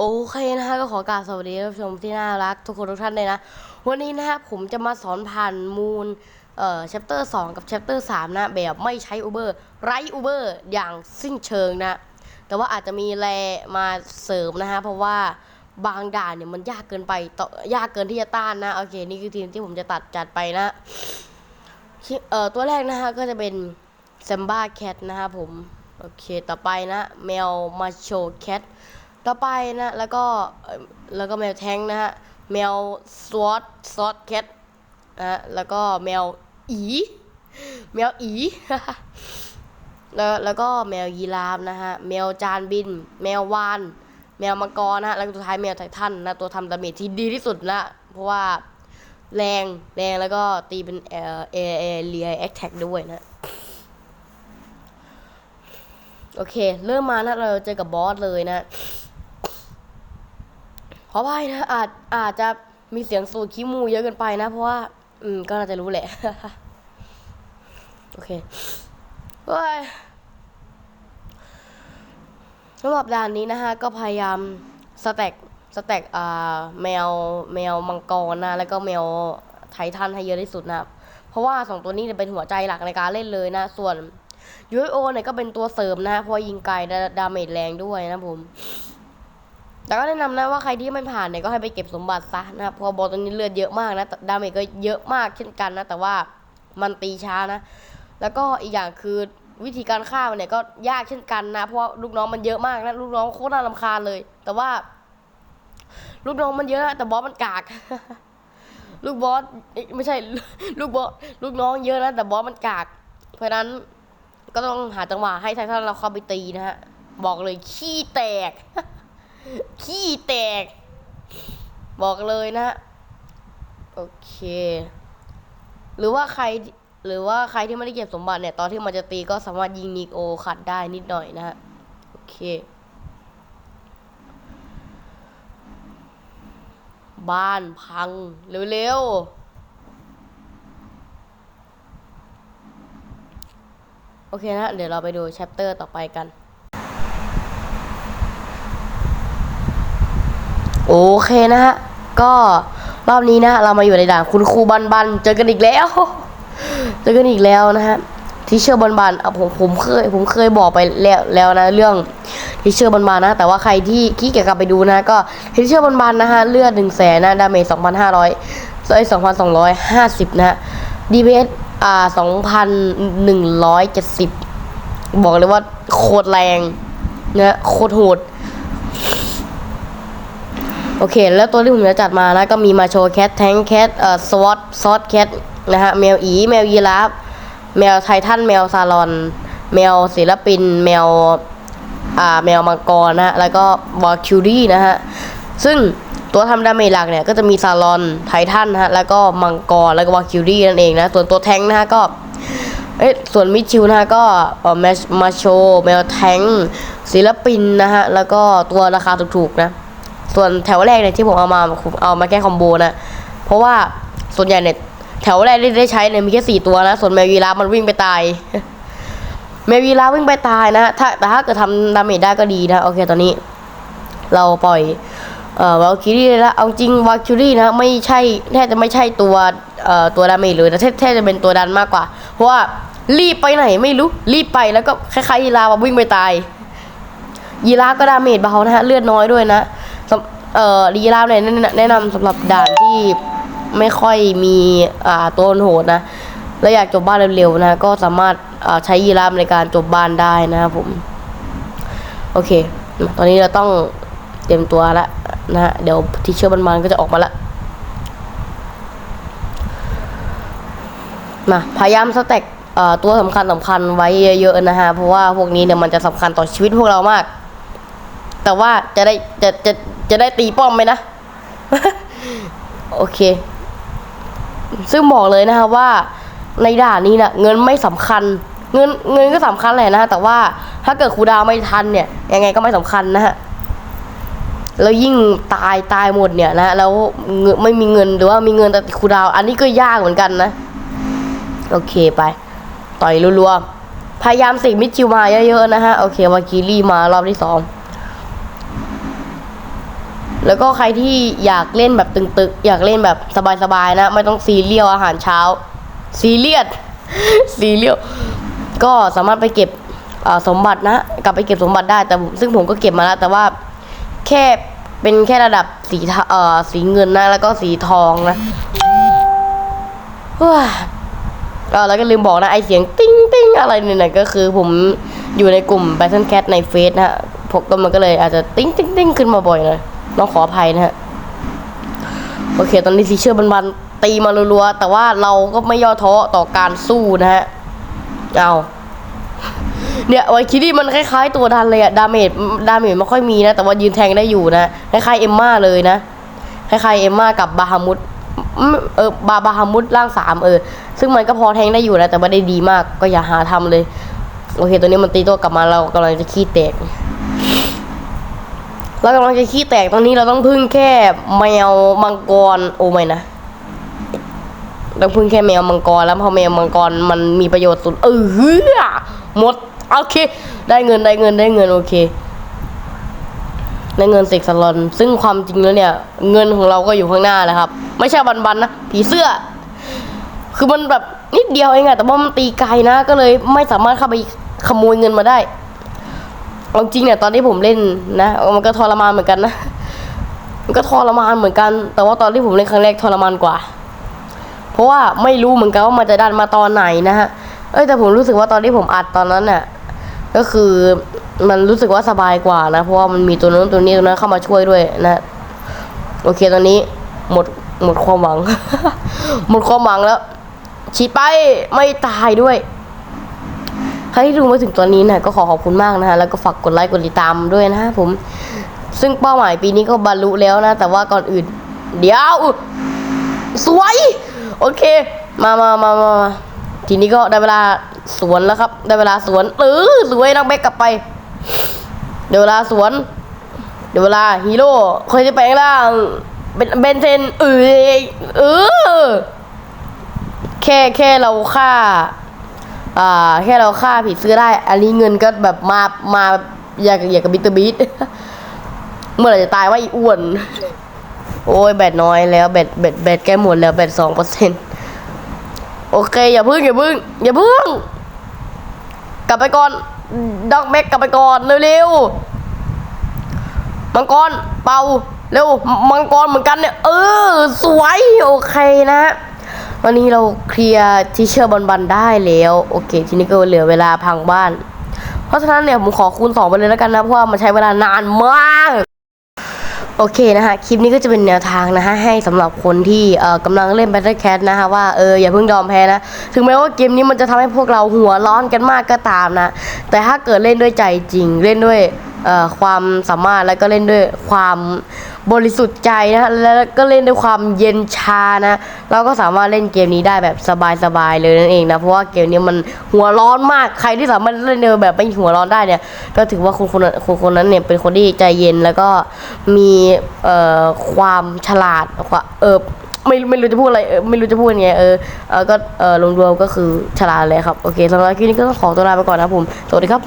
โอเคนะฮะก็ขอกราบสวัสดีท่านผู้ชมที่น่ารักทุกคนทุกท่านเลยนะ วันนี้นะฮะผมจะมาสอนผ่านมูลเอ่อ chapter 2กับ chapter 3นะ แบบไม่ใช้ Uber ไร้ Uber อย่างสิ้นเชิงนะ แต่ว่าอาจจะมีแรมาเสริมนะฮะ เพราะว่าบางด่านเนี่ยมันยากเกินไปต่อยากเกินที่จะต้านนะ โอเค นี่คือทีมที่ผมจะตัดจัดไปนะเอ่อตัวแรกนะฮะ ก็จะเป็น s ซมบ้าแคทนะครับผม โอเค ต่อไปนะ แมวมาโชแคท ต่อไปนะแล้วก็แล้วก็แมวแท้งนะฮะแมวสวอตซอตแคทนะฮะแล้วก็แมวอีแมวอีแล้วแล้วก็แมวยีราฟนะฮะแมวจานบิน แมววาน แมวมังกรนะฮะแล้วก็ตัวท้ายแมวไททันนะตัวทำดาเมจที่ดีที่สุดนะเพราะว่าแรงแรงแล้วก็ตีเป็นเอ่อเอเอเรียแอคแท็กด้วยนะโอเค เริ่มมานะเราเจอกับบอสเลยนะ ขออภัยนะอาจอาจจะมีเสียงสูดขี้มูเยอะเกินไปนะ เพราะว่า อืม ก็น่าจะรู้แหละ โอเคเฮ้ยสำหรับด่านนี้นะฮะ ก็พยายามสแต็กสแต็กอ่าแมวแมวมังกรนะ แล้วก็แมวไททันให้เยอะที่สุดนะ เพราะว่าสองตัวนี้เนี่ยเป็นหัวใจหลักในการเล่นเลยนะ ส่วนยูโอเนี่ยก็เป็นตัวเสริมนะเพราะยิงไกลดาดาเมจแรงด้วยนะผม แต่ก็แนะนำนะว่าใครที่ไม่ผ่านเนี่ยก็ให้ไปเก็บสมบัติซะนะครับเพราะบอลตัวนี้เลือดเยอะมากนะดาเมจก็เยอะมากเช่นกันนะ แต่ว่ามันตีช้านะ แล้วก็อีกอย่างคือวิธีการฆ่ามันเนี่ยก็ยากเช่นกันนะ เพราะลูกน้องมันเยอะมากนะลูกน้องโคตรน่ารำคาญเลย แต่ว่า ลูกน้องมันเยอะนะแต่บอสมันกาก ลูกบอสไม่ใช่ ลูกบอสลูกน้องเยอะนะแต่บอสมันกาก เพราะฉะนั้นก็ต้องหาจังหวะให้ไททันเราเข้าไปตีนะฮะบอกเลยขี้แตก ขี้แตก บอกเลยนะ โอเค หรือว่าใครหรือว่าใครที่ไม่ได้เก็บสมบัติเนี่ย ตอนที่มันจะตีก็สามารถยิงนิโอขัดได้นิดหน่อยนะฮะ โอเค บ้านพัง เร็วๆ โอเคนะ เดี๋ยวเราไปดูแชปเตอร์ต่อไปกัน โอเคนะฮะ ก็รอบนี้นะ เรามาอยู่ในด่านคุณครูบันบันเจอกันอีกแล้ว เจอกันอีกแล้วนะฮะทิเชอร์บันบันอะผมผมเคย ผมเคยบอกไปแล้วแล้วนะ เรื่องทิเชอร์บันบันนะ แต่ว่าใครที่ขี้เกียจกลับไปดูนะ ก็ทิเชอร์บันบันนะฮะ เลือดหนึ่งแสนนะดาเมจสองพันห้าร้อยเอ้สองพันสองร้อยห้าสิบนะฮะดีเพสอ่าสองพันหนึ่งร้อยเจ็ดสิบบอกเลยว่าโคตรแรงนะโคตรโหด โอเค แล้วตัวที่ผมจะจัดมานะก็มีมาโชว์แคทแทงแคทเอ่อสวอตซอสแคทนะฮะแมวอีแมวยีราฟแมวไททันแมวซาลอน แมวศิลปิน แมวอ่าแมวมังกรนะฮะแล้วก็วอลคิวรี่นะฮะซึ่งตัวทำดาเมจหลักเนี่ยก็จะมีซาลอนไททันนะฮะแล้วก็มังกรแล้วก็วอคิวรี่นั่นเองนะส่วนตัวแทงนะฮะก็เอ้ส่วนมิชิวนะฮะก็แมชมาโชแมวแทงศิลปินนะฮะแล้วก็ตัวราคาถูกๆนะ ส่วนแถวแรกเนี่ยที่ผมเอามาเอามาแก้คอมโบนะ เพราะว่าส่วนใหญ่เนี่ยแถวแรกที่ได้ใช้เนี่ยมีแค่สี่ตัวนะ ส่วนแมวยีรามันวิ่งไปตาย แมวยีราวิ่งไปตายนะถ้าแต่ถ้าเกิดทำดาเมจได้ก็ดีนะโอเคตอนนี้ เราปล่อยเอ่อวาคิรี่แล้วเอาจริงวาคิรี่นะไม่ใช่แทบจะไม่ใช่ตัวเอ่อตัวดาเมจเลยนะแทบแทบจะเป็นตัวดันมากกว่า เพราะว่ารีบไปไหนไม่รู้รีบไปแล้วก็คล้ายๆยีราฟวิ่งไปตายยีราฟก็ดาเมจเบานะฮะเลือดน้อยด้วยนะ เอ่อยีราฟเนี่ยแนะนำสำหรับด่านที่ไม่ค่อยมีอ่าตัวโหดนะแล้วอยากจบบ้านเร็วๆนะ ก็สามารถใช้ยีราฟในการจบบ้านได้นะครับผม โอเค ตอนนี้เราต้องเตรียมตัวละนะฮะเดี๋ยวที่เชอมันมันๆก็จะออกมาละมาพยายามสแต็กตัวสำคัญสำคัญไว้เยอะๆนะฮะ เพราะว่าพวกนี้เนี่ยมันจะสำคัญต่อชีวิตพวกเรามาก แต่ว่าจะได้จะจะ จะได้ตีป้อมไหมนะ โอเค ซึ่งบอกเลยนะคะว่าในด่านนี้นะเงินไม่สำคัญ เงินเงินก็สำคัญแหละนะฮะแต่ว่าถ้าเกิดครูดาวไม่ทันเนี่ย ยังไงก็ไม่สำคัญนะฮะแล้วยิ่งตายตายหมดเนี่ยนะแล้วเงินไม่มีเงินหรือว่ามีเงินแต่ครูดาว อันนี้ก็ยากเหมือนกันนะ โอเคไป ต่อยรัวๆพยายามสิมิดชิวมาเยอะๆนะฮะ โอเค วากิลี่มารอบที่สอง แล้วก็ใครที่อยากเล่นแบบตึกๆอยากเล่นแบบสบายๆนะ ไม่ต้องซีเรียลอาหารเช้า ซีเรียสซีเรียลก็สามารถไปเก็บสมบัตินะ กลับไปเก็บสมบัติได้แต่ซึ่งผมก็เก็บมาแล้ว แต่ว่าแค่เป็นแค่ระดับสีเอ่อสีเงินนะ แล้วก็สีทองนะว้าแล้วก็ลืมบอกนะไอเสียงติ้งติ้งอะไรเนี่ยก็คือผมอยู่ในกลุ่ม Battle Cat ในเฟซนะฮะพวกก็มันก็เลยอาจจะติ้งติ้งติ้งขึ้นมาบ่อยหน่อย ต้องขออภัยนะฮะโอเค ตอนนี้ซีเชื่อบันบันๆตีมารัวๆแต่ว่าเราก็ไม่ย่อท้อต่อการสู้นะฮะเอาเนี่ยไวคิดี้มันคล้ายๆตัวดันเลยอะดาเมจดาเมจไม่ค่อยมีนะ แต่ว่ายืนแทงได้อยู่นะคล้ายๆเอมม่าเลยนะคล้ายๆเอมม่ากับบาฮามุดเออบาบาฮามุดร่างสามเออ ซึ่งมันก็พอแทงได้อยู่นะแต่ไม่ได้ดีมากก็อย่าหาทำเลย โอเค ตัวนี้มันตีตัวกลับมาเรากำลังจะขี้แตก เรากำลังจะขี้แตกตอนนี้เราต้องพึ่งแค่แมวมังกรโอ้ไม่นะต้องพึ่งแค่แมวมังกรแล้วพอแมวมังกรมันมีประโยชน์สุดเออฮ้ยหมดโอเค ได้เงินได้เงินได้เงินโอเคได้เงินเสกสลอน ซึ่งความจริงแล้วเนี่ย เงินของเราก็อยู่ข้างหน้าแหละครับ ไม่ใช่บันบันนะผีเสื้อ คือมันแบบนิดเดียวเองอะแต่ว่ามันตีไกลนะก็เลยไม่สามารถเข้าไปขโมยเงินมาได้ เอาจริงเนี่ยตอนที่ผมเล่นนะมันก็ทรมานเหมือนกันนะมันก็ทรมานเหมือนกัน แต่ว่าตอนที่ผมเล่นครั้งแรกทรมานกว่า เพราะว่าไม่รู้เหมือนกันว่ามันจะดันมาตอนไหนนะฮะเอ้ยแต่ผมรู้สึกว่าตอนที่ผมอัดตอนนั้นน่ะก็คือมันรู้สึกว่าสบายกว่านะ เพราะว่ามันมีตัวนู้นตัวนี้ตัวนั้นเข้ามาช่วยด้วยนะโอเคตอนนี้หมดหมดความหวัง หมดความหวังแล้วฉีดไปไม่ตายด้วย ใครที่ดูมาถึงตอนนี้นะก็ขอขอบคุณมากนะฮะแล้วก็ฝากกดไลค์กดติดตามด้วยนะฮะผม ซึ่งเป้าหมายปีนี้ก็บรรลุแล้วนะ แต่ว่าก่อนอื่น เดี๋ยว สวย โอเค มามามามามาทีนี้ก็ได้เวลาสวนแล้วครับ ได้เวลาสวนเออสวยนักแบกกลับไป เดี๋ยวเวลาสวน เดี๋ยวเวลาฮีโร่เคยจะแปลงร่างเป็นเบนเทนเออเออแค่แค่เราฆ่า อ่าแค่เราฆ่าผีเสื้อได้ อันนี้เงินก็แบบมามาอยากอยากกับบิตเตอร์บีทเมื่อไหร่จะตายว่าอีอ้วน โอ้ยแบตน้อยแล้วแบตแบตแบตแกหมดแล้วแบตสองเปอร์เซ็นโอเค อย่าพึ่งอย่าพึ่งอย่าพึ่ง กลับไปก่อนด็อกแม็กกลับไปก่อนเร็วๆมังกรเป่าเร็วมังกรเหมือนกันเนี่ย เออ สวย โอเคนะ วันนี้เราเคลียร์ที่เชื่อบอลบันได้แล้ว โอเค ทีนี้ก็เหลือเวลาพังบ้าน เพราะฉะนั้นเนี่ยผมขอคูณสองไปเลยแล้วกันนะเพราะว่ามันใช้เวลานานมากโอเคนะฮะ คลิปนี้ก็จะเป็นแนวทางนะฮะ ให้สำหรับคนที่เอ่อกำลังเล่น Battle Cat นะฮะ ว่าเอออย่าเพิ่งยอมแพ้นะ ถึงแม้ว่าเกมนี้มันจะทำให้พวกเราหัวร้อนกันมากก็ตามนะ แต่ถ้าเกิดเล่นด้วยใจจริงเล่นด้วย ความสามารถแล้วก็เล่นด้วยความบริสุทธิ์ใจนะแล้วก็เล่นด้วยความเย็นชานะ เราก็สามารถเล่นเกมนี้ได้แบบสบายๆเลยนั่นเองนะเพราะว่าเกมนี้มันหัวร้อนมากใครที่สามารถเล่นเนแบบไม่หัวร้อนได้เนี่ย ก็ถือว่าคนคนนั้นคนคนนั้นเนี่ยเป็นคนที่ใจเย็นแล้วก็มีเอ่อความฉลาดควาเออไม่ไม่รู้จะพูดอะไรเออไม่รู้จะพูดยังไงเออเออก็เออรวมๆก็คือฉลาดเลยครับโอเคสำหรับคลิปนี้ก็ต้องขอตัวลาไปก่อนนะผมสวัสดีครับ